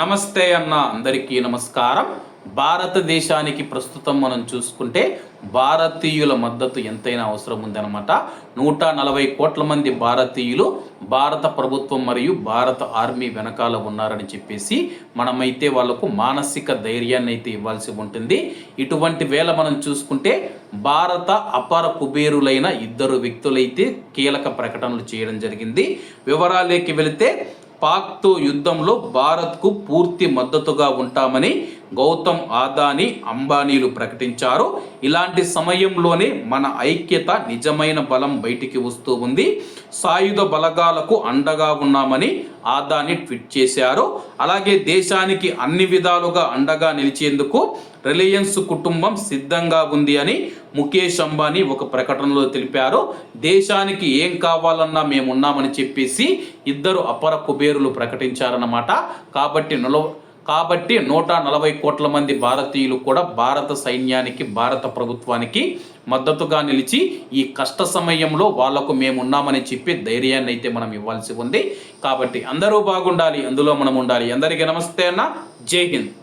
నమస్తే అన్న అందరికీ నమస్కారం. భారతదేశానికి ప్రస్తుతం మనం చూసుకుంటే భారతీయుల మద్దతు ఎంతైనా అవసరం ఉందన్నమాట. నూట నలభై కోట్ల మంది భారతీయులు భారత ప్రభుత్వం మరియు భారత ఆర్మీ వెనకాల ఉన్నారని చెప్పేసి మనమైతే వాళ్ళకు మానసిక ధైర్యాన్ని అయితే ఇవ్వాల్సి ఉంటుంది. ఇటువంటి వేళ మనం చూసుకుంటే భారత అపర కుబేరులైన ఇద్దరు వ్యక్తులైతే కీలక ప్రకటనలు చేయడం జరిగింది. వివరాలేకి వెళితే పాక్తో యుద్ధంలో భారత్కు పూర్తి మద్దతుగా ఉంటామని గౌతమ్ ఆదాని అంబానీలు ప్రకటించారు. ఇలాంటి సమయంలోనే మన ఐక్యత నిజమైన బలం బయటికి వస్తూ ఉంది. సాయుధ బలగాలకు అండగా ఉన్నామని ఆదాని ట్వీట్ చేశారు. అలాగే దేశానికి అన్ని విధాలుగా అండగా నిలిచేందుకు రిలయన్స్ కుటుంబం సిద్ధంగా ఉంది అని ముఖేష్ అంబానీ ఒక ప్రకటనలో తెలిపారు. దేశానికి ఏం కావాలన్నా మేమున్నామని చెప్పేసి ఇద్దరు అపర కుబేరులు ప్రకటించారన్నమాట. కాబట్టి నలభ కాబట్టి నూట నలభై కోట్ల మంది భారతీయులు కూడా భారత సైన్యానికి భారత ప్రభుత్వానికి మద్దతుగా నిలిచి ఈ కష్ట సమయంలో వాళ్ళకు మేమున్నామని చెప్పి ధైర్యాన్ని అయితే మనం ఇవ్వాల్సి ఉంది. కాబట్టి అందరూ బాగుండాలి అందులో మనం ఉండాలి. అందరికీ నమస్తే అన్న. జై హింద్.